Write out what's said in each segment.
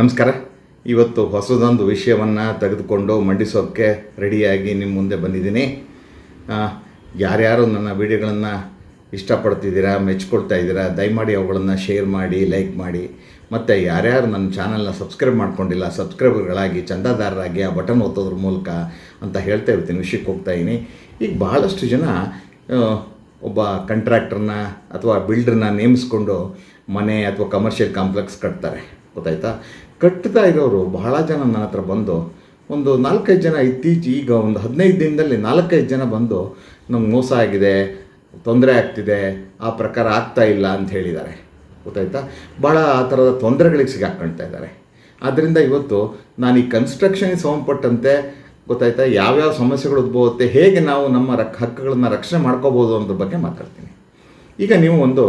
ನಮಸ್ಕಾರ. ಇವತ್ತು ಹೊಸದೊಂದು ವಿಷಯವನ್ನು ತೆಗೆದುಕೊಂಡು ಮಂಡಿಸೋಕ್ಕೆ ರೆಡಿಯಾಗಿ ನಿಮ್ಮ ಮುಂದೆ ಬಂದಿದ್ದೀನಿ. ಯಾರ್ಯಾರು ನನ್ನ ವಿಡಿಯೋಗಳನ್ನು ಇಷ್ಟಪಡ್ತಿದ್ದೀರಾ, ಮೆಚ್ಕೊಳ್ತಾ ಇದ್ದೀರಾ, ದಯಮಾಡಿ ಅವುಗಳನ್ನು ಶೇರ್ ಮಾಡಿ, ಲೈಕ್ ಮಾಡಿ. ಮತ್ತು ಯಾರ್ಯಾರು ನನ್ನ ಚಾನಲ್ನ ಸಬ್ಸ್ಕ್ರೈಬ್ ಮಾಡ್ಕೊಂಡಿಲ್ಲ, ಸಬ್ಸ್ಕ್ರೈಬರ್ಗಳಾಗಿ, ಚಂದಾದಾರರಾಗಿ ಆ ಬಟನ್ ಒತ್ತೋದ್ರ ಮೂಲಕ ಅಂತ ಹೇಳ್ತಾ ಇರ್ತೀನಿ, ವಿಷಯಕ್ಕೆ ಹೋಗ್ತಾ ಇದ್ದೀನಿ. ಈಗ ಬಹಳಷ್ಟು ಜನ ಒಬ್ಬ ಕಂಟ್ರಾಕ್ಟರ್ನ ಅಥವಾ ಬಿಲ್ಡ್ರನ್ನ ನೇಮಿಸ್ಕೊಂಡು ಮನೆ ಅಥವಾ ಕಮರ್ಷಿಯಲ್ ಕಾಂಪ್ಲೆಕ್ಸ್ ಕಟ್ತಾರೆ. ಗೊತ್ತಾಯ್ತಾ? ಕಟ್ತಾ ಇರೋರು ಬಹಳ ಜನ ನನ್ನ ಹತ್ರ ಬಂದು ಒಂದು ನಾಲ್ಕೈದು ಜನ ಇತ್ತೀಚೆ ಈಗ ಒಂದು ಹದಿನೈದು ದಿನದಲ್ಲಿ ನಾಲ್ಕೈದು ಜನ ಬಂದು ನಮ್ಗೆ ಮೋಸ ಆಗಿದೆ, ತೊಂದರೆ ಆಗ್ತಿದೆ, ಆ ಪ್ರಕಾರ ಆಗ್ತಾ ಇಲ್ಲ ಅಂತ ಹೇಳಿದ್ದಾರೆ. ಗೊತ್ತಾಯ್ತಾ? ಭಾಳ ಆ ಥರದ ತೊಂದರೆಗಳಿಗೆ ಸಿಗಾಕೊಳ್ತಾ ಇದ್ದಾರೆ. ಆದ್ದರಿಂದ ಇವತ್ತು ನಾನು ಈ ಕನ್ಸ್ಟ್ರಕ್ಷನ್ಗೆ ಸಂಬಂಧಪಟ್ಟಂತೆ ಗೊತ್ತಾಯ್ತಾ ಯಾವ್ಯಾವ ಸಮಸ್ಯೆಗಳು ಉದ್ಭವತ್ತೆ ಹೇಗೆ ನಾವು ನಮ್ಮ ರಕ್ ಹಕ್ಕುಗಳನ್ನು ರಕ್ಷಣೆ ಮಾಡ್ಕೋಬೋದು ಅನ್ನೋದ್ರ ಬಗ್ಗೆ ಮಾತಾಡ್ತೀನಿ. ಈಗ ನೀವು ಒಂದು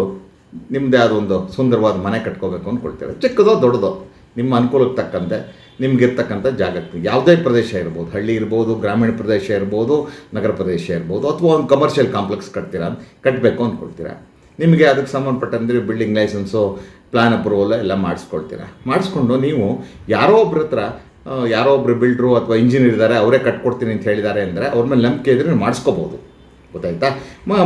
ನಿಮ್ಮದೇ ಆದ ಒಂದು ಸುಂದರವಾದ ಮನೆ ಕಟ್ಕೋಬೇಕು ಅಂದ್ಕೊಳ್ತೇವೆ ಚಿಕ್ಕದೋ ದೊಡ್ಡದೋ, ನಿಮ್ಮ ಅನುಕೂಲಕ್ಕೆ ತಕ್ಕಂತೆ, ನಿಮಗಿರ್ತಕ್ಕಂಥ ಜಾಗಕ್ಕೆ. ಯಾವುದೇ ಪ್ರದೇಶ ಇರ್ಬೋದು, ಹಳ್ಳಿ ಇರ್ಬೋದು, ಗ್ರಾಮೀಣ ಪ್ರದೇಶ ಇರ್ಬೋದು, ನಗರ ಪ್ರದೇಶ ಇರ್ಬೋದು, ಅಥವಾ ಒಂದು ಕಮರ್ಷಿಯಲ್ ಕಾಂಪ್ಲೆಕ್ಸ್ ಕಟ್ತೀರಾ ಕಟ್ಟಬೇಕು ಅಂದ್ಕೊಳ್ತೀರಾ ನಿಮಗೆ ಅದಕ್ಕೆ ಸಂಬಂಧಪಟ್ಟಂದರೆ ಬಿಲ್ಡಿಂಗ್ ಲೈಸೆನ್ಸು ಪ್ಲಾನ್ ಅಪ್ರೂವಲ್ ಎಲ್ಲ ಮಾಡಿಸ್ಕೊಳ್ತೀರಾ. ಮಾಡಿಸ್ಕೊಂಡು ನೀವು ಯಾರೋ ಒಬ್ರ ಹತ್ರ ಯಾರೋ ಒಬ್ರು ಬಿಲ್ಡ್ರು ಅಥವಾ ಇಂಜಿನಿಯರ್ ಇದ್ದಾರೆ, ಅವರೇ ಕಟ್ಕೊಡ್ತೀನಿ ಅಂತ ಹೇಳಿದ್ದಾರೆ ಅಂದರೆ ಅವ್ರ ಮೇಲೆ ನಂಬಿಕೆ ಇದ್ರೆ ಮಾಡಿಸ್ಕೋಬೋದು. ಗೊತ್ತಾಯ್ತಾ?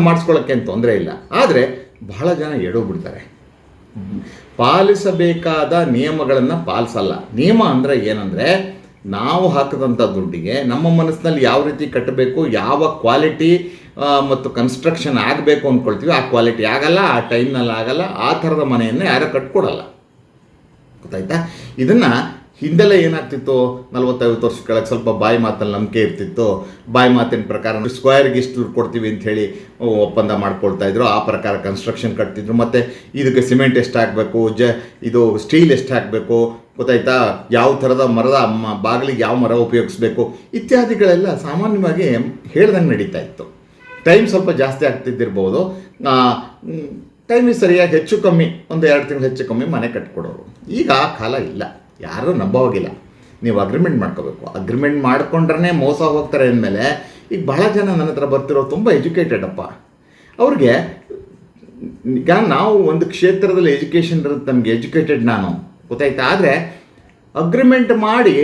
ಮಾಡಿಸ್ಕೊಳ್ಳೋಕ್ಕೇನು ತೊಂದರೆ ಇಲ್ಲ. ಆದರೆ ಬಹಳ ಜನ ಎಡೋಗ್ಬಿಡ್ತಾರೆ. ಬಿಡ್ತಾರೆ ಪಾಲಿಸಬೇಕಾದ ನಿಯಮಗಳನ್ನು ಪಾಲಿಸಲ್ಲ. ನಿಯಮ ಅಂದರೆ ಏನಂದರೆ, ನಾವು ಹಾಕಿದಂಥ ದುಡ್ಡಿಗೆ ನಮ್ಮ ಮನಸ್ಸಿನಲ್ಲಿ ಯಾವ ರೀತಿ ಕಟ್ಟಬೇಕು, ಯಾವ ಕ್ವಾಲಿಟಿ ಮತ್ತು ಕನ್ಸ್ಟ್ರಕ್ಷನ್ ಆಗಬೇಕು ಅಂದ್ಕೊಳ್ತೀವಿ ಆ ಕ್ವಾಲಿಟಿ ಆಗಲ್ಲ, ಆ ಟೈಮ್ನಲ್ಲಿ ಆಗಲ್ಲ, ಆ ಥರದ ಮನೆಯನ್ನು ಯಾರೂ ಕಟ್ಕೊಡಲ್ಲ. ಗೊತ್ತಾಯ್ತಾ? ಇದನ್ನು ಹಿಂದೆಲ್ಲ ಏನಾಗ್ತಿತ್ತು? ನಲ್ವತ್ತೈವತ್ತು ವರ್ಷ ಕೆಳಗೆ ಸ್ವಲ್ಪ ಬಾಯಿ ಮಾತಲ್ಲಿ ನಂಬಿಕೆ ಇರ್ತಿತ್ತು. ಬಾಯಿ ಮಾತಿನ ಪ್ರಕಾರ ಸ್ಕ್ವೇರ್ಗೆ ಇಷ್ಟು ದುಡ್ಡು ಕೊಡ್ತೀವಿ ಅಂತ ಹೇಳಿ ಒಪ್ಪಂದ ಮಾಡ್ಕೊಳ್ತಾ ಇದ್ರು. ಆ ಪ್ರಕಾರ ಕನ್ಸ್ಟ್ರಕ್ಷನ್ ಕಟ್ತಿದ್ರು. ಮತ್ತು ಇದಕ್ಕೆ ಸಿಮೆಂಟ್ ಎಷ್ಟು ಹಾಕಬೇಕು ಜ, ಇದು ಸ್ಟೀಲ್ ಎಷ್ಟು ಹಾಕಬೇಕು ಗೊತ್ತಾಯ್ತಾ? ಯಾವ ಥರದ ಮರದ ಬಾಗಿಲಿಗೆ ಯಾವ ಮರ ಉಪಯೋಗಿಸ್ಬೇಕು? ಇತ್ಯಾದಿಗಳೆಲ್ಲ ಸಾಮಾನ್ಯವಾಗಿ ಹೇಳ್ದಂಗೆ ನಡೀತಾ ಇತ್ತು. ಟೈಮ್ ಸ್ವಲ್ಪ ಜಾಸ್ತಿ ಆಗ್ತಿದ್ದಿರ್ಬೋದು. ಟೈಮಿಗೆ ಸರಿಯಾಗಿ ಹೆಚ್ಚು ಕಮ್ಮಿ, ಒಂದು ಎರಡು ತಿಂಗಳು ಹೆಚ್ಚು ಕಮ್ಮಿ ಮನೆ ಕಟ್ಕೊಡೋರು. ಈಗ ಆ ಕಾಲ ಇಲ್ಲ. ಯಾರೂ ನಂಬೋವಾಗಿಲ್ಲ. ನೀವು ಅಗ್ರಿಮೆಂಟ್ ಮಾಡ್ಕೋಬೇಕು. ಅಗ್ರಿಮೆಂಟ್ ಮಾಡ್ಕೊಂಡ್ರೆ ಮೋಸ ಹೋಗ್ತಾರೆ ಅಂದಮೇಲೆ, ಈಗ ಬಹಳ ಜನ ನನ್ನ ಹತ್ರ ಬರ್ತಿರೋ ತುಂಬ ಎಜುಕೇಟೆಡ್ ಅಪ್ಪ. ಅವ್ರಿಗೆ, ಈಗ ನಾವು ಒಂದು ಕ್ಷೇತ್ರದಲ್ಲಿ ಎಜುಕೇಷನ್ ಇರುತ್ತೆ ನಮಗೆ ಎಜುಕೇಟೆಡ್ ನಾನು. ಗೊತ್ತಾಯ್ತಾ? ಆದರೆ ಅಗ್ರಿಮೆಂಟ್ ಮಾಡಿ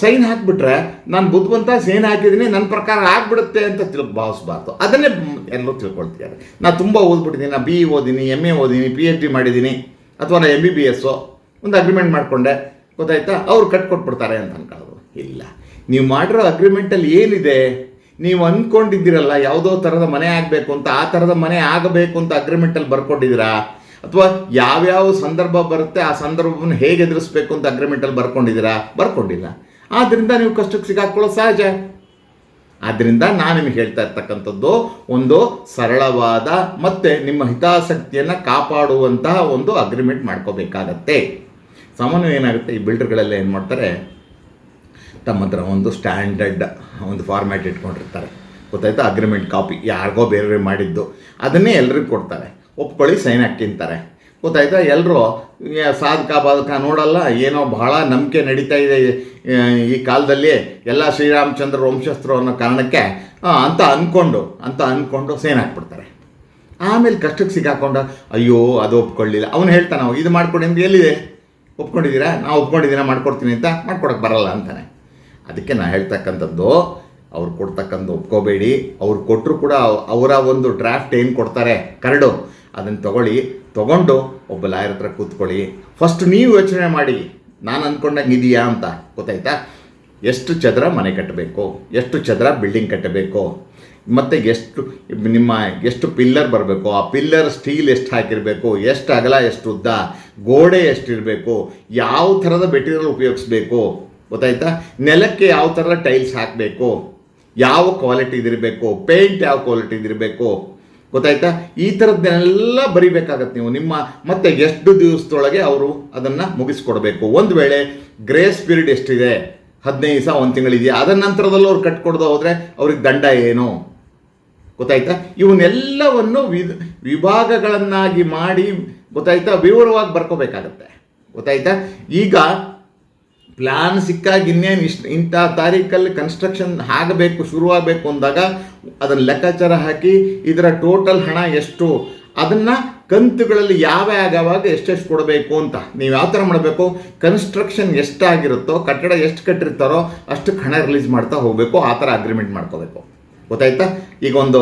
ಸೈನ್ ಹಾಕಿಬಿಟ್ರೆ, ನಾನು ಬುದ್ಧಿವಂತ ಸೈನ್ ಹಾಕಿದ್ದೀನಿ ನನ್ನ ಪ್ರಕಾರ ಆಗ್ಬಿಡುತ್ತೆ ಅಂತ ತಿಳ್ ಭಾವಿಸ್ಬಾರ್ದು ಅದನ್ನೇ ಎಲ್ಲರೂ ತಿಳ್ಕೊಳ್ತಿದ್ದಾರೆ. ನಾನು ತುಂಬ ಓದ್ಬಿಟ್ಟಿದ್ದೀನಿ ನಾನು ಬಿ ಇ ಓದಿನಿ ಎಂ ಎ ಓದಿನಿ ಪಿ ಎಚ್ ಡಿ ಮಾಡಿದ್ದೀನಿ ಅಥವಾ ನಾನು ಎಂ ಬಿ ಬಿ ಎಸ್ಸು ಒಂದು ಅಗ್ರಿಮೆಂಟ್ ಮಾಡಿಕೊಂಡೆ. ಗೊತ್ತಾಯ್ತಾ? ಅವ್ರು ಕಟ್ಕೊಟ್ಬಿಡ್ತಾರೆ ಅಂತ ಅನ್ಕೊಳ್ಳೋದು. ಇಲ್ಲ. ನೀವು ಮಾಡಿರೋ ಅಗ್ರಿಮೆಂಟಲ್ಲಿ ಏನಿದೆ? ನೀವು ಅಂದ್ಕೊಂಡಿದ್ದೀರಲ್ಲ ಯಾವುದೋ ಥರದ ಮನೆ ಆಗಬೇಕು ಅಂತ, ಆ ಥರದ ಮನೆ ಆಗಬೇಕು ಅಂತ ಅಗ್ರಿಮೆಂಟಲ್ಲಿ ಬರ್ಕೊಂಡಿದ್ದೀರಾ? ಅಥವಾ ಯಾವ್ಯಾವ ಸಂದರ್ಭ ಬರುತ್ತೆ, ಆ ಸಂದರ್ಭವನ್ನು ಹೇಗೆ ಎದುರಿಸ್ಬೇಕು ಅಂತ ಅಗ್ರಿಮೆಂಟಲ್ಲಿ ಬರ್ಕೊಂಡಿದ್ದೀರಾ? ಬರ್ಕೊಂಡಿಲ್ಲ. ಆದ್ದರಿಂದ ನೀವು ಕಷ್ಟಕ್ಕೆ ಸಿಗಾಕೊಳ್ಳೋದು ಸಹಜ. ಆದ್ದರಿಂದ ನಾನು ನಿಮಗೆ ಹೇಳ್ತಾ ಇರ್ತಕ್ಕಂಥದ್ದು, ಒಂದು ಸರಳವಾದ ಮತ್ತು ನಿಮ್ಮ ಹಿತಾಸಕ್ತಿಯನ್ನು ಕಾಪಾಡುವಂತಹ ಒಂದು ಅಗ್ರಿಮೆಂಟ್ ಮಾಡ್ಕೋಬೇಕಾಗತ್ತೆ. ಸಾಮಾನ್ಯ ಏನಾಗುತ್ತೆ, ಈ ಬಿಲ್ಡರ್ಗಳೆಲ್ಲ ಏನು ಮಾಡ್ತಾರೆ, ತಮ್ಮ ಹತ್ರ ಒಂದು ಸ್ಟ್ಯಾಂಡರ್ಡ್ ಒಂದು ಫಾರ್ಮ್ಯಾಟ್ ಇಟ್ಕೊಂಡಿರ್ತಾರೆ. ಗೊತ್ತಾಯ್ತಾ? ಅಗ್ರಿಮೆಂಟ್ ಕಾಪಿ ಯಾರಿಗೋ ಬೇರೆ ಮಾಡಿದ್ದು. ಅದನ್ನೇ ಎಲ್ರಿಗೂ ಕೊಡ್ತಾರೆ. ಒಪ್ಕೊಳ್ಳಿ ಸೈನ್ ಹಾಕ್ತಿಂತಾರೆ ಗೊತ್ತಾಯ್ತಾ? ಎಲ್ಲರೂ ಸಾಧಕ, ಬಾಧಕ ನೋಡಲ್ಲ, ಏನೋ ಬಹಳ ನಂಬಿಕೆ ನಡೀತಾ ಇದೆ ಈ ಕಾಲದಲ್ಲಿ ಎಲ್ಲ ಶ್ರೀರಾಮಚಂದ್ರ ವಂಶಸ್ಥರು ಅನ್ನೋ ಕಾರಣಕ್ಕೆ ಅಂತ ಅಂದ್ಕೊಂಡು ಅಂತ ಅಂದ್ಕೊಂಡು ಸೈನ್ ಹಾಕ್ಬಿಡ್ತಾರೆ. ಆಮೇಲೆ ಕಷ್ಟಕ್ಕೆ ಸಿಕ್ಕಾಕೊಂಡ, ಅಯ್ಯೋ, ಅದು ಒಪ್ಕೊಳ್ಳಿಲ್ಲ. ಅವನು ಹೇಳ್ತಾನೆ, ಇದು ಮಾಡ್ಕೊಂಡು ಎಲ್ಲಿದೆ? ಒಪ್ಕೊಂಡಿದ್ದೀರಾ? ನಾವು ಒಪ್ಕೊಂಡಿದ್ದೀರಾ ಮಾಡ್ಕೊಡ್ತೀನಿ ಅಂತ ಮಾಡ್ಕೊಡಕ್ಕೆ ಬರಲ್ಲ ಅಂತಾನೆ. ಅದಕ್ಕೆ ನಾನು ಹೇಳ್ತಕ್ಕಂಥದ್ದು, ಅವ್ರು ಕೊಡ್ತಕ್ಕಂಥ ಒಪ್ಕೋಬೇಡಿ. ಅವ್ರು ಕೊಟ್ಟರು ಕೂಡ ಅವರ ಒಂದು ಡ್ರಾಫ್ಟ್ ಏನು ಕೊಡ್ತಾರೆ, ಕರಡು. ಅದನ್ನು ತಗೊಳ್ಳಿ. ತಗೊಂಡು ಒಬ್ಬ ಲಾಯರ್ ಹತ್ರ ಕೂತ್ಕೊಳ್ಳಿ. ಫಸ್ಟ್ ನೀವು ಯೋಚನೆ ಮಾಡಿ. ನಾನು ಅಂದ್ಕೊಂಡಂಗೆ ಇದೆಯಾ ಅಂತ. ಗೊತ್ತಾಯ್ತಾ? ಎಷ್ಟು ಚದರ ಮನೆ ಕಟ್ಟಬೇಕು? ಎಷ್ಟು ಚದರ ಬಿಲ್ಡಿಂಗ್ ಕಟ್ಟಬೇಕು? ಮತ್ತು ಎಷ್ಟು ನಿಮ್ಮ ಎಷ್ಟು ಪಿಲ್ಲರ್ ಬರಬೇಕು? ಆ ಪಿಲ್ಲರ್ ಸ್ಟೀಲ್ ಎಷ್ಟು ಹಾಕಿರಬೇಕು? ಎಷ್ಟು ಅಗಲ, ಎಷ್ಟು ಉದ್ದ? ಗೋಡೆ ಎಷ್ಟಿರಬೇಕು? ಯಾವ ಥರದ ಮೆಟೀರಿಯಲ್ ಉಪಯೋಗಿಸ್ಬೇಕು? ಗೊತ್ತಾಯ್ತಾ? ನೆಲಕ್ಕೆ ಯಾವ ಥರ ಟೈಲ್ಸ್ ಹಾಕಬೇಕು? ಯಾವ ಕ್ವಾಲಿಟಿ ಇದಿರಬೇಕು? ಪೇಂಟ್ ಯಾವ ಕ್ವಾಲಿಟಿ ಇದಿರಬೇಕು? ಗೊತ್ತಾಯ್ತಾ? ಈ ಥರದ್ದನ್ನೆಲ್ಲ ಬರಿಬೇಕಾಗತ್ತೆ ನೀವು. ನಿಮ್ಮ ಮತ್ತೆ ಎಷ್ಟು ದಿವಸದೊಳಗೆ ಅವರು ಅದನ್ನು ಮುಗಿಸ್ಕೊಡ್ಬೇಕು. ಒಂದು ವೇಳೆ ಗ್ರೇಸ್ ಪೀರಿಯಡ್ ಎಷ್ಟಿದೆ? ಹದಿನೈದು ದಿವಸ, ಒಂದು ತಿಂಗಳಿದೆಯಾ? ಅದರ ನಂತರದಲ್ಲೂ ಅವ್ರು ಕಟ್ಕೊಡ್ದು ಹೋದರೆ ಅವ್ರಿಗೆ ದಂಡ ಏನು? ಗೊತ್ತಾಯ್ತಾ? ಇವನ್ನೆಲ್ಲವನ್ನು ವಿಭಾಗಗಳನ್ನಾಗಿ ಮಾಡಿ ಗೊತ್ತಾಯ್ತಾ? ವಿವರವಾಗಿ ಬರ್ಕೋಬೇಕಾಗತ್ತೆ. ಗೊತ್ತಾಯ್ತಾ? ಈಗ ಪ್ಲ್ಯಾನ್ ಸಿಕ್ಕಾಗ ಇನ್ನೇನು ಇಷ್ಟು ಇಂಥ ತಾರೀಕಲ್ಲಿ ಕನ್ಸ್ಟ್ರಕ್ಷನ್ ಆಗಬೇಕು, ಶುರುವಾಗಬೇಕು ಅಂದಾಗ ಅದನ್ನು ಲೆಕ್ಕಾಚಾರ ಹಾಕಿ ಇದರ ಟೋಟಲ್ ಹಣ ಎಷ್ಟು? ಅದನ್ನು ಕಂತುಗಳಲ್ಲಿ ಯಾವ ಯಾವಾಗ ಎಷ್ಟೆಷ್ಟು ಕೊಡಬೇಕು ಅಂತ. ನೀವು ಯಾವ ಥರ ಮಾಡಬೇಕು? ಕನ್ಸ್ಟ್ರಕ್ಷನ್ ಎಷ್ಟಾಗಿರುತ್ತೋ, ಕಟ್ಟಡ ಎಷ್ಟು ಕಟ್ಟಿರ್ತಾರೋ ಅಷ್ಟು ಹಣ ರಿಲೀಸ್ ಮಾಡ್ತಾ ಹೋಗಬೇಕು, ಆ ಥರ ಅಗ್ರಿಮೆಂಟ್ ಮಾಡ್ಕೋಬೇಕು. ಗೊತ್ತಾಯ್ತಾ? ಈಗ ಒಂದು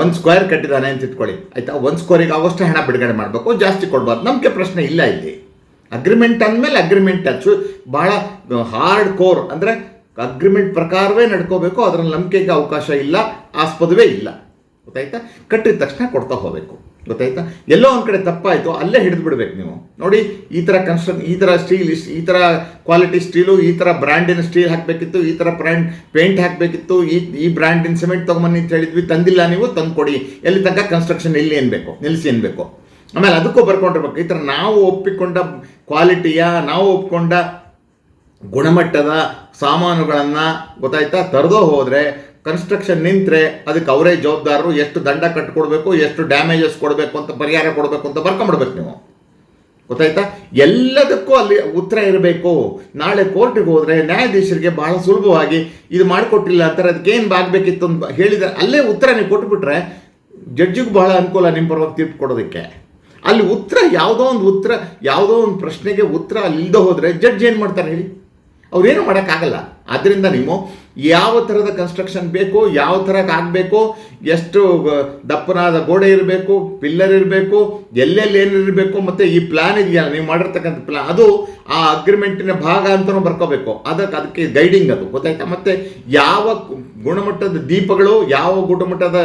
ಒನ್ ಸ್ಕ್ವೇರ್ ಕಟ್ಟಿದ್ದಾನೆ ಅಂತ ಇಟ್ಕೊಳ್ಳಿ. ಆಯಿತಾ? ಒಂದು ಸ್ಕ್ವೇರಿಗೆ ಆಗೋಷ್ಟು ಹಣ ಬಿಡುಗಡೆ ಮಾಡಬೇಕು. ಜಾಸ್ತಿ ಕೊಡಬಾರ್ದು. ನಮಗೆ ಪ್ರಶ್ನೆ ಇಲ್ಲ ಇಲ್ಲಿ. ಅಗ್ರಿಮೆಂಟ್ ಅಂದಮೇಲೆ ಅಗ್ರಿಮೆಂಟ್ ಅಚ್ಚು. ಭಾಳ ಹಾರ್ಡ್ ಕೋರ್ ಅಂದರೆ ಅಗ್ರಿಮೆಂಟ್ ಪ್ರಕಾರವೇ ನಡ್ಕೋಬೇಕು. ಅದರಲ್ಲಿ ನಂಬಿಕೆಗೆ ಅವಕಾಶ ಇಲ್ಲ. ಆಸ್ಪದವೇ ಇಲ್ಲ. ಗೊತ್ತಾಯ್ತಾ? ಕಟ್ಟಿದ ತಕ್ಷಣ ಕೊಡ್ತಾ ಹೋಗಬೇಕು. ಗೊತ್ತಾಯ್ತಾ? ಎಲ್ಲೋ ಒಂದು ಕಡೆ ತಪ್ಪಾಯಿತು, ಅಲ್ಲೇ ಹಿಡಿದು ಬಿಡ್ಬೇಕು ನೀವು. ನೋಡಿ, ಈ ಥರ ಕನ್ಸ್ಟ್ರಕ್ ಈ ಥರ ಸ್ಟೀಲ್ ಈ ಥರ ಕ್ವಾಲಿಟಿ ಸ್ಟೀಲು ಈ ಥರ ಬ್ರ್ಯಾಂಡಿನ ಸ್ಟೀಲ್ ಹಾಕಬೇಕಿತ್ತು, ಈ ಥರ ಬ್ರ್ಯಾಂಡ್ ಪೇಂಟ್ ಹಾಕಬೇಕಿತ್ತು, ಈ ಈ ಬ್ರ್ಯಾಂಡಿನ ಸಿಮೆಂಟ್ ತೊಗೊಂಬನ್ನಿ ಅಂತ ಹೇಳಿದ್ವಿ, ತಂದಿಲ್ಲ ನೀವು ತಂದು ಕೊಡಿ ಎಲ್ಲಿ ತನಕ ಕನ್ಸ್ಟ್ರಕ್ಷನ್ ಇಲ್ಲಿ ಏನ್ಬೇಕು ನಿಲ್ಲಿಸಿ ಏನ್ಬೇಕು ಆಮೇಲೆ ಅದಕ್ಕೂ ಬರ್ಕೊಂಡಿರ್ಬೇಕು. ಈ ಥರ ನಾವು ಒಪ್ಪಿಕೊಂಡ ಕ್ವಾಲಿಟಿಯ ನಾವು ಒಪ್ಪಿಕೊಂಡ ಗುಣಮಟ್ಟದ ಸಾಮಾನುಗಳನ್ನು, ಗೊತ್ತಾಯ್ತಾ, ತರದೋ ಹೋದರೆ ಕನ್ಸ್ಟ್ರಕ್ಷನ್ ನಿಂತರೆ ಅದಕ್ಕೆ ಅವರೇ ಜವಾಬ್ದಾರರು ಎಷ್ಟು ದಂಡ ಕಟ್ಕೊಡ್ಬೇಕು, ಎಷ್ಟು ಡ್ಯಾಮೇಜಸ್ ಕೊಡಬೇಕು ಅಂತ ಪರಿಹಾರ ಕೊಡಬೇಕು ಅಂತ ಬರ್ಕೊಂಬಿಡ್ಬೇಕು ನೀವು. ಗೊತ್ತಾಯ್ತಾ? ಎಲ್ಲದಕ್ಕೂ ಅಲ್ಲಿ ಉತ್ತರ ಇರಬೇಕು. ನಾಳೆ ಕೋರ್ಟಿಗೆ ಹೋದರೆ ನ್ಯಾಯಾಧೀಶರಿಗೆ ಬಹಳ ಸುಲಭವಾಗಿ ಇದು ಮಾಡಿಕೊಟ್ಟಿಲ್ಲ ಅಂತಾರೆ, ಅದಕ್ಕೆ ಏನು ಆಗಬೇಕಿತ್ತು ಅಂತ ಹೇಳಿದ ಅಲ್ಲೇ ಉತ್ತರ ನೀವು ಕೊಟ್ಬಿಟ್ರೆ ಜಡ್ಜಿಗೂ ಬಹಳ ಅನುಕೂಲ ನಿಮ್ಮ ಪರವಾಗಿ ತೀರ್ಪು ಕೊಡೋದಕ್ಕೆ. ಅಲ್ಲಿ ಉತ್ತರ ಯಾವುದೋ ಒಂದು ಉತ್ತರ, ಯಾವುದೋ ಒಂದು ಪ್ರಶ್ನೆಗೆ ಉತ್ತರ ಅಲ್ಲಿ ಇಲ್ಲದೆ ಹೋದರೆ ಜಡ್ಜ್ ಏನು ಮಾಡ್ತಾರೆ ಹೇಳಿ? ಅವ್ರೇನು ಮಾಡೋಕ್ಕಾಗಲ್ಲ. ಆದ್ದರಿಂದ ನೀವು ಯಾವ ಥರದ ಕನ್ಸ್ಟ್ರಕ್ಷನ್ ಬೇಕು, ಯಾವ ಥರ ಆಗಬೇಕು ಎಷ್ಟು ದಪ್ಪನಾದ ಗೋಡೆ ಇರಬೇಕು ಪಿಲ್ಲರ್ ಇರಬೇಕು, ಎಲ್ಲೆಲ್ಲಿ ಏನಿರಬೇಕು ಮತ್ತು ಈ ಪ್ಲ್ಯಾನ್ ಇದೆಯಾ, ನೀವು ಮಾಡಿರ್ತಕ್ಕಂಥ ಪ್ಲ್ಯಾನ್ ಅದು ಆ ಅಗ್ರಿಮೆಂಟಿನ ಭಾಗ ಅಂತಲೂ ಬರ್ಕೋಬೇಕು. ಅದಕ್ಕೆ ಅದಕ್ಕೆ ಗೈಡಿಂಗ್ ಅದು, ಗೊತ್ತಾಯ್ತಾ? ಮತ್ತು ಯಾವ ಗುಣಮಟ್ಟದ ದೀಪಗಳು, ಯಾವ ಗುಣಮಟ್ಟದ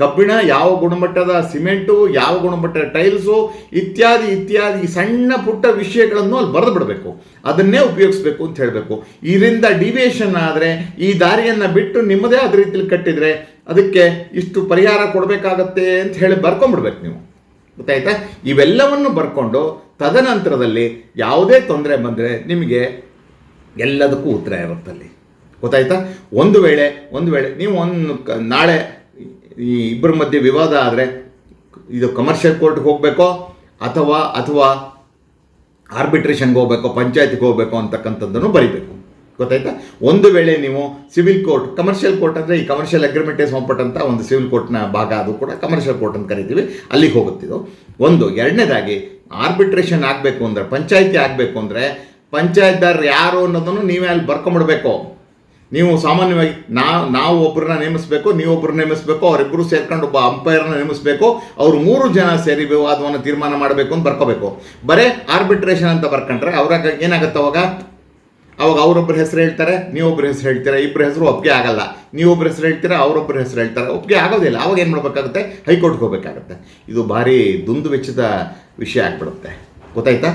ಕಬ್ಬಿಣ, ಯಾವ ಗುಣಮಟ್ಟದ ಸಿಮೆಂಟು, ಯಾವ ಗುಣಮಟ್ಟದ ಟೈಲ್ಸು ಇತ್ಯಾದಿ ಇತ್ಯಾದಿ ಸಣ್ಣ ಪುಟ್ಟ ವಿಷಯಗಳನ್ನು ಅಲ್ಲಿ ಬರೆದು ಬಿಡಬೇಕು. ಅದನ್ನೇ ಉಪಯೋಗಿಸ್ಬೇಕು ಅಂತ ಹೇಳಬೇಕು. ಇದರಿಂದ ಡಿವಿಯೇಷನ್ ಆದರೆ ಈ ದಾರಿಯನ್ನು ಬಿಟ್ಟು ನಿಮ್ಮದೇ ಆದ ರೀತಿಯಲ್ಲಿ ಕಟ್ಟಿದರೆ ಅದಕ್ಕೆ ಇಷ್ಟು ಪರಿಹಾರ ಕೊಡಬೇಕಾಗತ್ತೆ ಅಂತ ಹೇಳಿ ಬರ್ಕೊಂಡ್ಬಿಡ್ಬೇಕು ನೀವು. ಗೊತ್ತಾಯ್ತಾ? ಇವೆಲ್ಲವನ್ನು ಬರ್ಕೊಂಡು ತದನಂತರದಲ್ಲಿ ಯಾವುದೇ ತೊಂದರೆ ಬಂದರೆ ನಿಮಗೆ ಎಲ್ಲದಕ್ಕೂ ಉತ್ತರ ಇರುತ್ತಲ್ಲಿ ಗೊತ್ತಾಯ್ತಾ? ಒಂದು ವೇಳೆ ಒಂದು ವೇಳೆ ನೀವು ಒಂದು ನಾಳೆ ಈ ಇಬ್ಬರ ಮಧ್ಯೆ ವಿವಾದ ಆದರೆ ಇದು ಕಮರ್ಷಿಯಲ್ ಕೋರ್ಟ್ಗೆ ಹೋಗಬೇಕೋ ಅಥವಾ ಅಥವಾ ಆರ್ಬಿಟ್ರೇಷನ್ಗೆ ಹೋಗಬೇಕೋ, ಪಂಚಾಯತ್ಗೆ ಹೋಗಬೇಕೋ ಅಂತಕ್ಕಂಥದ್ದನ್ನು ಬರಿಬೇಕು. ಗೊತ್ತಾಯ್ತಾ? ಒಂದು ವೇಳೆ ನೀವು ಸಿವಿಲ್ ಕೋರ್ಟ್ ಕಮರ್ಷಿಯಲ್ ಕೋರ್ಟ್ ಅಂದರೆ ಈ ಕಮರ್ಷಿಯಲ್ ಅಗ್ರಿಮೆಂಟ್ ಸಂಬಂಧಪಟ್ಟಂಥ ಒಂದು ಸಿವಿಲ್ ಕೋರ್ಟ್ನ ಭಾಗ ಅದು ಕೂಡ ಕಮರ್ಷಿಯಲ್ ಕೋರ್ಟ್ ಅಂತ ಕರಿತೀವಿ. ಅಲ್ಲಿಗೆ ಹೋಗುತ್ತಿದ್ದು. ಒಂದು, ಎರಡನೇದಾಗಿ ಆರ್ಬಿಟ್ರೇಷನ್ ಆಗಬೇಕು ಅಂದರೆ, ಪಂಚಾಯಿತಿ ಆಗಬೇಕು ಅಂದರೆ ಪಂಚಾಯತ್ದಾರರು ಯಾರು ಅನ್ನೋದನ್ನು ನೀವೇ ಅಲ್ಲಿ ಬರ್ಕೊಂಬಿಡ್ಬೇಕು. ನೀವು ಸಾಮಾನ್ಯವಾಗಿ ನಾವು ನಾವು ಒಬ್ಬರನ್ನ ನೇಮಿಸಬೇಕು ನೀವೊಬ್ಬರು ನೇಮಿಸಬೇಕು ಅವರಿಬ್ಬರು ಸೇರ್ಕೊಂಡು ಒಬ್ಬ ಅಂಪೈರ್ನ ನೇಮಿಸಬೇಕು, ಅವರು ಮೂರು ಜನ ಸೇರಿ ವಿವಾದವನ್ನು ತೀರ್ಮಾನ ಮಾಡಬೇಕು ಅಂತ ಬರ್ಕೋಬೇಕು. ಬರೇ ಆರ್ಬಿಟ್ರೇಷನ್ ಅಂತ ಬರ್ಕೊಂಡ್ರೆ ಅವ್ರಾಗ ಏನಾಗುತ್ತೆ ಅವಾಗ? ಅವಾಗ ಅವರೊಬ್ಬರ ಹೆಸರು ಹೇಳ್ತಾರೆ, ನೀವೊಬ್ಬರ ಹೆಸರು ಹೇಳ್ತೀರಾ? ಇಬ್ಬರ ಹೆಸರು ಒಪ್ಪಿಗೆ ಆಗಲ್ಲ. ನೀವೊಬ್ಬರ ಹೆಸರು ಹೇಳ್ತೀರಾ, ಅವರೊಬ್ಬರ ಹೆಸರು ಹೇಳ್ತಾರೆ? ಒಪ್ಪಿಗೆ ಆಗೋದಿಲ್ಲ. ಅವಾಗ ಏನು ಮಾಡಬೇಕಾಗುತ್ತೆ? ಹೈಕೋರ್ಟ್ಗೆ ಹೋಗಬೇಕಾಗುತ್ತೆ. ಇದು ಭಾರಿ ದುಂದು ವೆಚ್ಚದ ವಿಷಯ ಆಗ್ಬಿಡುತ್ತೆ. ಗೊತ್ತಾಯ್ತಾ?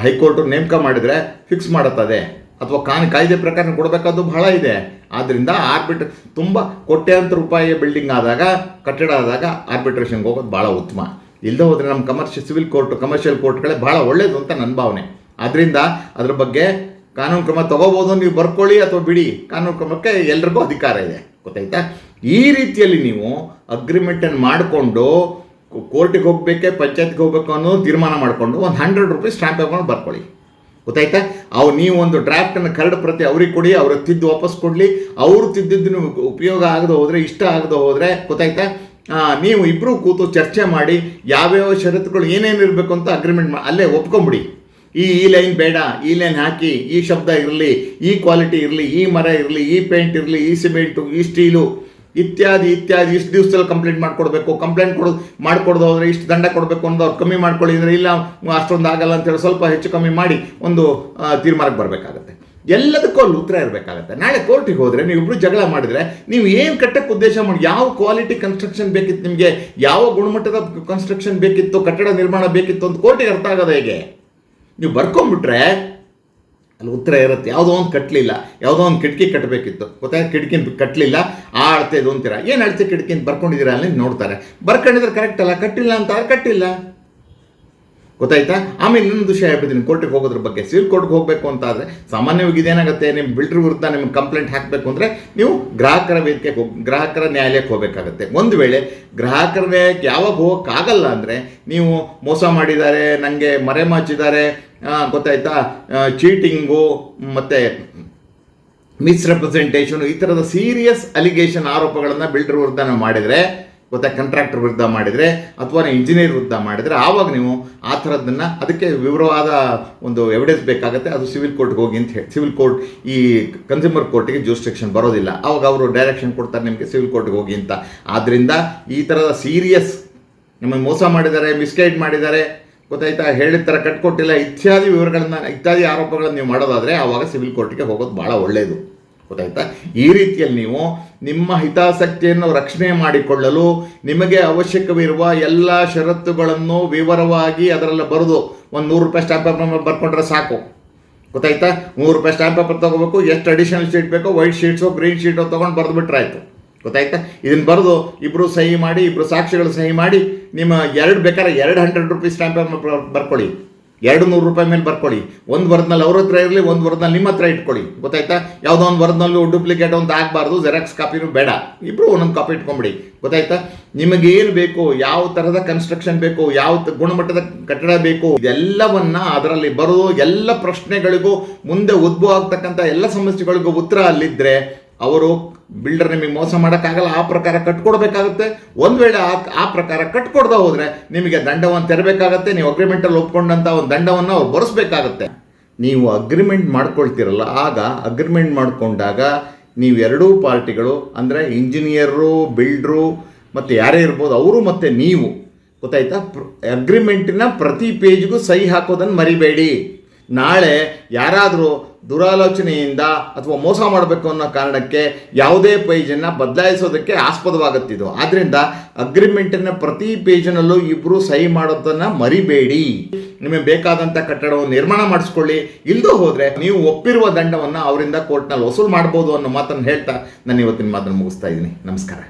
ಹೈಕೋರ್ಟು ನೇಮಕ ಮಾಡಿದರೆ ಫಿಕ್ಸ್ ಮಾಡುತ್ತದೆ. ಅಥವಾ ಕಾನ್, ಕಾಯ್ದೆ ಪ್ರಕಾರ ಕೊಡಬೇಕಾದ್ದು ಬಹಳ ಇದೆ. ಆದ್ದರಿಂದ ಆರ್ಬಿಟ್ರ್ ತುಂಬ ಕೋಟ್ಯಾಂತರ ರೂಪಾಯಿಯ ಬಿಲ್ಡಿಂಗ್ ಆದಾಗ, ಕಟ್ಟಡ ಆದಾಗ ಆರ್ಬಿಟ್ರೇಷನ್ಗೆ ಹೋಗೋದು ಭಾಳ ಉತ್ತಮ. ಇಲ್ಲದೆ ಹೋದರೆ ನಮ್ಮ ಕಮರ್ಷಿಯಲ್ ಸಿವಿಲ್ ಕೋರ್ಟ್ ಕಮರ್ಷಿಯಲ್ ಕೋರ್ಟ್ಗಳೇ ಭಾಳ ಒಳ್ಳೆಯದು ಅಂತ ನನ್ನ ಭಾವನೆ. ಆದ್ದರಿಂದ ಅದ್ರ ಬಗ್ಗೆ ಕಾನೂನು ಕ್ರಮ ತಗೋಬೋದು, ನೀವು ಬರ್ಕೊಳ್ಳಿ ಅಥವಾ ಬಿಡಿ. ಕಾನೂನು ಕ್ರಮಕ್ಕೆ ಎಲ್ರಿಗೂ ಅಧಿಕಾರ ಇದೆ. ಗೊತ್ತಾಯ್ತಾ? ಈ ರೀತಿಯಲ್ಲಿ ನೀವು ಅಗ್ರಿಮೆಂಟನ್ನು ಮಾಡಿಕೊಂಡು ಕೋರ್ಟಿಗೆ ಹೋಗಬೇಕೆ, ಪಂಚಾಯತ್ಗೆ ಹೋಗ್ಬೇಕು ಅನ್ನೋ ತೀರ್ಮಾನ ಮಾಡಿಕೊಂಡು ಒಂದು ಹಂಡ್ರೆಡ್ ರುಪೀಸ್ ಸ್ಟ್ಯಾಂಪ್ ಹಾಕೊಂಡು ಬರ್ಕೊಳ್ಳಿ. ಗೊತ್ತಾಯ್ತಾ? ಅವು ನೀವು ಒಂದು ಡ್ರಾಫ್ಟನ್ನು ಕರಡು ಪ್ರತಿ ಅವ್ರಿಗೆ ಕೊಡಿ, ಅವ್ರ ತಿದ್ದು ವಾಪಸ್ ಕೊಡಲಿ. ಅವರು ತಿದ್ದಿದ್ದು ಉಪಯೋಗ ಆಗದೆ ಹೋದರೆ, ಇಷ್ಟ ಆಗದೆ ಹೋದರೆ, ಗೊತ್ತಾಯ್ತಾ? ನೀವು ಇಬ್ಬರು ಕೂತು ಚರ್ಚೆ ಮಾಡಿ ಯಾವ್ಯಾವ ಷರತ್ತುಗಳು ಏನೇನು ಇರಬೇಕು ಅಂತ ಅಗ್ರಿಮೆಂಟ್ ಅಲ್ಲೇ ಒಪ್ಕೊಂಬಿಡಿ. ಈ ಈ ಲೈನ್ ಬೇಡ, ಈ ಲೈನ್ ಹಾಕಿ, ಈ ಶಬ್ದ ಇರಲಿ, ಈ ಕ್ವಾಲಿಟಿ ಇರಲಿ, ಈ ಮರ ಇರಲಿ, ಈ ಪೇಂಟ್ ಇರಲಿ, ಈ ಸಿಮೆಂಟು, ಈ ಸ್ಟೀಲು, ಇತ್ಯಾದಿ ಇತ್ಯಾದಿ, ಇಷ್ಟು ದಿವಸದಲ್ಲಿ ಕಂಪ್ಲೇಂಟ್ ಮಾಡಿಕೊಡ್ಬೇಕು. ಕಂಪ್ಲೇಂಟ್ ಕೊಡೋದು ಮಾಡಿಕೊಡೋದು ಹೋದ್ರೆ ಇಷ್ಟು ದಂಡ ಕೊಡಬೇಕು ಅನ್ನೋದು ಅವ್ರು ಕಮ್ಮಿ ಮಾಡ್ಕೊಳ್ಳಿ ಅಂದರೆ ಇಲ್ಲ, ಅಷ್ಟೊಂದು ಆಗಲ್ಲ ಅಂತೇಳಿ ಸ್ವಲ್ಪ ಹೆಚ್ಚು ಕಮ್ಮಿ ಮಾಡಿ ಒಂದು ತೀರ್ಮಾನಕ್ಕೆ ಬರಬೇಕಾಗತ್ತೆ. ಎಲ್ಲದಕ್ಕೂ ಅಲ್ಲಿ ಉತ್ತರ ಇರಬೇಕಾಗತ್ತೆ. ನಾಳೆ ಕೋರ್ಟಿಗೆ ಹೋದರೆ ನೀವು ಇಬ್ಬರು ಜಗಳ ಮಾಡಿದರೆ ನೀವು ಏನು ಕಟ್ಟಕ್ಕೆ ಉದ್ದೇಶ ಮಾಡಿ, ಯಾವ ಕ್ವಾಲಿಟಿ ಕನ್ಸ್ಟ್ರಕ್ಷನ್ ಬೇಕಿತ್ತು ನಿಮಗೆ, ಯಾವ ಗುಣಮಟ್ಟದ ಕನ್ಸ್ಟ್ರಕ್ಷನ್ ಬೇಕಿತ್ತು, ಕಟ್ಟಡ ನಿರ್ಮಾಣ ಬೇಕಿತ್ತು ಅಂತ ಕೋರ್ಟಿಗೆ ಅರ್ಥ ಆಗೋದು ಹೇಗೆ? ನೀವು ಬರ್ಕೊಂಬಿಟ್ರೆ ಅಲ್ಲಿ ಉತ್ತರ ಇರುತ್ತೆ. ಯಾವುದೋ ಒಂದು ಕಟ್ಟಲಿಲ್ಲ ಯಾವುದೋ ಒಂದು ಕಿಟಕಿ ಕಟ್ಟಬೇಕಿತ್ತು ಗೊತ್ತಾಗ ಕಿಟಕಿ ಕಟ್ಟಲಿಲ್ಲ ಆ ಅಳತೆ ಇದು ಅಂತೀರ? ಏನು ಅಳತೆ ಕಿಟಕಿ ಅಂತ ಬರ್ಕೊಂಡಿದ್ದೀರಾ ಅಲ್ಲಿ ನೋಡ್ತಾರೆ. ಬರ್ಕೊಂಡಿದ್ರೆ ಕರೆಕ್ಟ್ ಅಲ್ಲ. ಕಟ್ಟಿಲ್ಲ ಅಂತ ಕಟ್ಟಿಲ್ಲ. ಗೊತ್ತಾಯ್ತಾ? ಆಮೇಲೆ ಇನ್ನೊಂದು ವಿಷಯ ಹೇಳ್ಬಿದ್ದೀನಿ ಕೋರ್ಟಿಗೆ ಹೋಗೋದ್ರ ಬಗ್ಗೆ. ಸಿವಿಲ್ ಕೋರ್ಟ್ಗೆ ಹೋಗಬೇಕು ಅಂತ ಆದರೆ ಸಾಮಾನ್ಯವಾಗಿ ಇದೇನಾಗುತ್ತೆ? ನಿಮ್ಮ ಬಿಲ್ಡ್ರ್ ವಿರುದ್ಧ ನಿಮ್ಗೆ ಕಂಪ್ಲೇಂಟ್ ಹಾಕಬೇಕು ಅಂದರೆ ನೀವು ಗ್ರಾಹಕರ ವೇದಿಕೆಗೆ ಹೋಗಿ ಗ್ರಾಹಕರ ನ್ಯಾಯಾಲಯಕ್ಕೆ ಹೋಗಬೇಕಾಗತ್ತೆ. ಒಂದು ವೇಳೆ ಗ್ರಾಹಕರ ನ್ಯಾಯಕ್ಕೆ ಯಾವಾಗ ಹೋಗೋಕ್ಕಾಗಲ್ಲ ಅಂದರೆ ನೀವು ಮೋಸ ಮಾಡಿದ್ದಾರೆ ನನಗೆ ಮರೆಮಾಚಿದ್ದಾರೆ ಗೊತ್ತಾಯ್ತಾ? ಚೀಟಿಂಗು ಮತ್ತು ಮಿಸ್ರೆಪ್ರೆಸೆಂಟೇಷನ್ ಈ ಥರದ ಸೀರಿಯಸ್ ಅಲಿಗೇಷನ್ ಆರೋಪಗಳನ್ನು ಬಿಲ್ಡರ್ ವಿರುದ್ಧ ನಾವು ಮಾಡಿದರೆ, ಗೊತ್ತಾ? ಕಾಂಟ್ರಾಕ್ಟರ್ ವಿರುದ್ಧ ಮಾಡಿದರೆ, ಅಥವಾ ಇಂಜಿನಿಯರ್ ವಿರುದ್ಧ ಮಾಡಿದರೆ, ಆವಾಗ ನೀವು ಆ ಥರದ್ದನ್ನು ಅದಕ್ಕೆ ವಿವರವಾದ ಒಂದು ಎವಿಡೆನ್ಸ್ ಬೇಕಾಗುತ್ತೆ. ಅದು ಸಿವಿಲ್ ಕೋರ್ಟ್ಗೆ ಹೋಗಿ ಅಂತ ಹೇಳಿ ಸಿವಿಲ್ ಕೋರ್ಟ್ ಈ ಕನ್ಸ್ಯೂಮರ್ ಕೋರ್ಟಿಗೆ ಜೂರಿಸ್ಟ್ರಿಕ್ಷನ್ ಬರೋದಿಲ್ಲ. ಆವಾಗ ಅವರು ಡೈರೆಕ್ಷನ್ ಕೊಡ್ತಾರೆ ನಿಮಗೆ ಸಿವಿಲ್ ಕೋರ್ಟ್ಗೆ ಹೋಗಿ ಅಂತ. ಆದ್ದರಿಂದ ಈ ಥರದ ಸೀರಿಯಸ್ ನಿಮಗೆ ಮೋಸ ಮಾಡಿದ್ದಾರೆ ಮಿಸ್ಗೈಡ್ ಮಾಡಿದ್ದಾರೆ. ಗೊತ್ತಾಯ್ತಾ? ಹೇಳಿದ ಥರ ಕಟ್ಕೊಟ್ಟಿಲ್ಲ. ಇತ್ಯಾದಿ ವಿವರಗಳನ್ನ, ಇತ್ಯಾದಿ ಆರೋಪಗಳನ್ನು ನೀವು ಮಾಡೋದಾದರೆ ಆವಾಗ ಸಿವಿಲ್ ಕೋರ್ಟಿಗೆ ಹೋಗೋದು ಭಾಳ ಒಳ್ಳೆಯದು ಗೊತ್ತಾಯ್ತಾ? ಈ ರೀತಿಯಲ್ಲಿ ನೀವು ನಿಮ್ಮ ಹಿತಾಸಕ್ತಿಯನ್ನು ರಕ್ಷಣೆ ಮಾಡಿಕೊಳ್ಳಲು ನಿಮಗೆ ಅವಶ್ಯಕವಿರುವ ಎಲ್ಲ ಷರತ್ತುಗಳನ್ನು ವಿವರವಾಗಿ ಅದರಲ್ಲಿ ಬರೆದು ಒಂದು ನೂರು ರೂಪಾಯಿ ಸ್ಟಾಂಪ್ ಪೇಪರ್ ಬರ್ಕೊಂಡ್ರೆ ಸಾಕು. ಗೊತ್ತಾಯ್ತಾ? ನೂರು ರೂಪಾಯಿ ಸ್ಟಾಂಪ್ ಪೇಪರ್ ತೊಗೋಬೇಕು, ಎಷ್ಟು ಅಡಿಷನಲ್ ಶೀಟ್ ಬೇಕೋ ವೈಟ್ ಶೀಟ್ಸು ಗ್ರೀನ್ ಶೀಟು ತೊಗೊಂಡು ಬರೆದು ಆಯಿತು. ಗೊತ್ತಾಯ್ತಾ? ಇದನ್ನು ಬರೆದು ಇಬ್ಬರು ಸಹಿ ಮಾಡಿ ಇಬ್ಬರು ಸಾಕ್ಷಿಗಳು ಸಹಿ ಮಾಡಿ, ನಿಮ್ಮ ಎರಡು ಬೇಕಾದ್ರೆ ಎರಡು ಹಂಡ್ರೆಡ್ ರುಪೀಸ್ ಸ್ಟ್ಯಾಂಪ್ ಬರ್ಕೊಳ್ಳಿ. ಎರಡು ನೂರು ರೂಪಾಯಿ ಮೇಲೆ ಬರ್ಕೊಳ್ಳಿ. ಒಂದು ವರ್ದ್ನಲ್ಲಿ ಅವ್ರ ಹತ್ರ ಇರಲಿ, ಒಂದು ವರದ್ನಲ್ಲಿ ನಿಮ್ಮ ಹತ್ರ ಇಟ್ಕೊಳ್ಳಿ. ಗೊತ್ತಾಯ್ತಾ? ಯಾವುದೋ ಒಂದು ವರದ್ನಲ್ಲೂ ಡೂಪ್ಲಿಕೇಟ್ ಅಂತ ಆಗಬಾರ್ದು ಜೆರಾಕ್ಸ್ ಕಾಪಿನೂ ಬೇಡ. ಇಬ್ಬರು ಒಂದೊಂದು ಕಾಪಿ ಇಟ್ಕೊಂಬಿಡಿ. ಗೊತ್ತಾಯ್ತಾ? ನಿಮಗೇನು ಬೇಕು, ಯಾವ ಥರದ ಕನ್ಸ್ಟ್ರಕ್ಷನ್ ಬೇಕು, ಯಾವ ಗುಣಮಟ್ಟದ ಕಟ್ಟಡ ಬೇಕು, ಇದೆಲ್ಲವನ್ನ ಅದರಲ್ಲಿ ಬರೋ ಎಲ್ಲ ಪ್ರಶ್ನೆಗಳಿಗೂ ಮುಂದೆ ಉದ್ಭವ ಆಗ್ತಕ್ಕಂಥ ಎಲ್ಲ ಸಮಸ್ಯೆಗಳಿಗೂ ಉತ್ತರ ಅಲ್ಲಿದ್ದರೆ ಅವರು ಬಿಲ್ಡರ್ ನಿಮಗೆ ಮೋಸ ಮಾಡೋಕ್ಕಾಗಲ್ಲ, ಆ ಪ್ರಕಾರ ಕಟ್ಕೊಡ್ಬೇಕಾಗುತ್ತೆ. ಒಂದು ವೇಳೆ ಆ ಆ ಪ್ರಕಾರ ಕಟ್ಕೊಡ್ದ ಹೋದರೆ ನಿಮಗೆ ದಂಡವನ್ನು ತೆರಬೇಕಾಗತ್ತೆ, ನೀವು ಅಗ್ರಿಮೆಂಟಲ್ಲಿ ಒಪ್ಕೊಂಡಂಥ ಒಂದು ದಂಡವನ್ನು ಅವ್ರು ಬರೆಸ್ಬೇಕಾಗತ್ತೆ. ನೀವು ಅಗ್ರಿಮೆಂಟ್ ಮಾಡ್ಕೊಳ್ತಿರಲ್ಲ, ಆಗ ಅಗ್ರಿಮೆಂಟ್ ಮಾಡಿಕೊಂಡಾಗ ನೀವು ಎರಡೂ ಪಾರ್ಟಿಗಳು, ಅಂದರೆ ಇಂಜಿನಿಯರು ಬಿಲ್ಡ್ರು ಮತ್ತು ಯಾರೇ ಇರ್ಬೋದು, ಅವರು ಮತ್ತು ನೀವು, ಗೊತ್ತಾಯ್ತಾ? ಅಗ್ರಿಮೆಂಟಿನ ಪ್ರತಿ ಪೇಜ್ಗೂ ಸಹಿ ಹಾಕೋದನ್ನು ಮರಿಬೇಡಿ. ನಾಳೆ ಯಾರಾದರೂ ದುರಾಲೋಚನೆಯಿಂದ ಅಥವಾ ಮೋಸ ಮಾಡಬೇಕು ಅನ್ನೋ ಕಾರಣಕ್ಕೆ ಯಾವುದೇ ಪೇಜನ್ನು ಬದಲಾಯಿಸೋದಕ್ಕೆ ಆಸ್ಪದವಾಗುತ್ತಿದ್ದು. ಆದ್ದರಿಂದ ಅಗ್ರಿಮೆಂಟಿನ ಪ್ರತಿ ಪೇಜಿನಲ್ಲೂ ಇಬ್ಬರು ಸಹಿ ಮಾಡೋದನ್ನು ಮರಿಬೇಡಿ. ನಿಮಗೆ ಬೇಕಾದಂಥ ಕಟ್ಟಡವನ್ನು ನಿರ್ಮಾಣ ಮಾಡಿಸ್ಕೊಳ್ಳಿ. ಇಲ್ಲದೂ ಹೋದರೆ ನೀವು ಒಪ್ಪಿರುವ ದಂಡವನ್ನು ಅವರಿಂದ ಕೋರ್ಟ್ನಲ್ಲಿ ವಸೂಲು ಮಾಡ್ಬೋದು ಅನ್ನೋ ಮಾತನ್ನು ಹೇಳ್ತಾ ನಾನು ಇವತ್ತಿನ ಮಾತನ್ನು ಮುಗಿಸ್ತಾ ಇದ್ದೀನಿ. ನಮಸ್ಕಾರ.